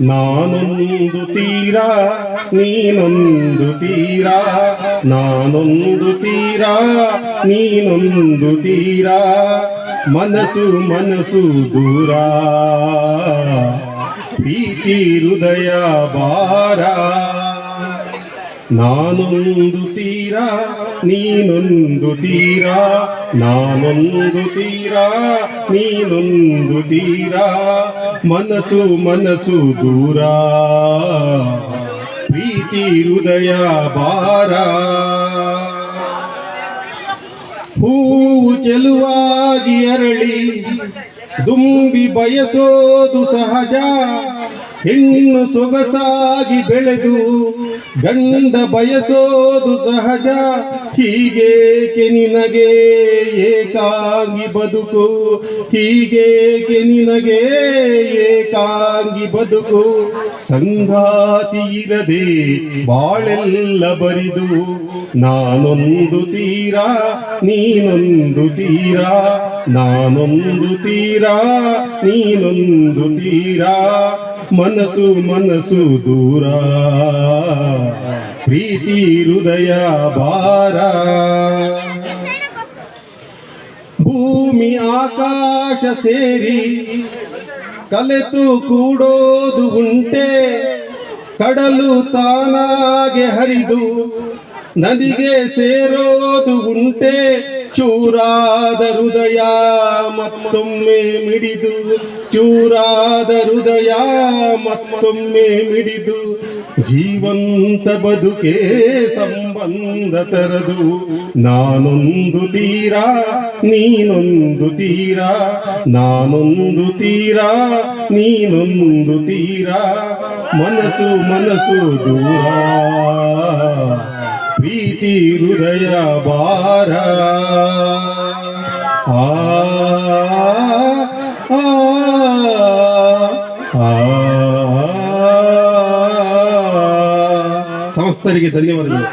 ನಾನೊಂದು ತೀರ ನೀನೊಂದು ತೀರ ನಾನೊಂದು ತೀರ ನೀನೊಂದು ತೀರ ಮನಸ್ಸು ಮನಸ್ಸು ದೂರ ಪ್ರೀತಿ ಹೃದಯ ಬಾರ ನಾನೊಂದು ತೀರಾ, ನೀನೊಂದು ತೀರಾ, ನಾನೊಂದು ತೀರಾ, ನೀನೊಂದು ತೀರ, ಮನಸ್ಸು ಮನಸ್ಸು ದೂರ, ಪ್ರೀತಿ ಹೃದಯ ಬಾರ ಹೂವು ಚೆಲುವಾಗಿ ಅರಳಿ, ದುಂಬಿ ಬಯಸೋದು ಸಹಜ. ಹೆಣ್ಣು ಸೊಗಸಾಗಿ ಬೆಳೆದು ಗಂಡ ಬಯಸೋದು ಸಹಜ. ಹೀಗೇಕೆ ನಿನಗೆ ಏಕಾಂಗಿ ಬದುಕು? ಹೀಗೇಕೆ ನಿನಗೆ ಏಕಾಂಗಿ ಬದುಕು? ಸಂಗಾತಿ ಇರದೆ ಬಾಳೆಲ್ಲ ಬರಿದು ನಾನೊಂದು ತೀರಾ, ನೀನೊಂದು ತೀರಾ. ನಾನೊಂದು ತೀರ, ನೀನೊಂದು ತೀರ. ಮನಸ್ಸು ಮನಸ್ಸು ದೂರ. ಪ್ರೀತಿ ಹೃದಯ ಭಾರ. ಭೂಮಿ ಆಕಾಶ ಸೇರಿ ಕಲೆತು ಕೂಡೋದು ಉಂಟೆ. ಕಡಲು ತಾನಾಗೆ ಹರಿದು ನದಿಗೆ ಸೇರೋದು ಉಂಟೆ. ಚೂರಾದ ಹೃದಯ ಮತ್ತೊಮ್ಮೆ ಮಿಡಿದು. ಚೂರಾದ ಹೃದಯ ಮತ್ತೊಮ್ಮೆ ಮಿಡಿದು. ಜೀವಂತ ಬದುಕೆ ಸಂಬಂಧ ತರದು. ನಾನೊಂದು ತೀರ, ನೀನೊಂದು ತೀರ. ನಾನೊಂದು ತೀರಾ, ನೀನೊಂದು ತೀರ. ಮನಸ್ಸು ಮನಸ್ಸು ದೂರ. ಪ್ರೀತಿ ಹೃದಯ ಬಾರ ಆ ಆ, ಆ, ಸಮಸ್ತರಿಗೆ ಧನ್ಯವಾದಗಳು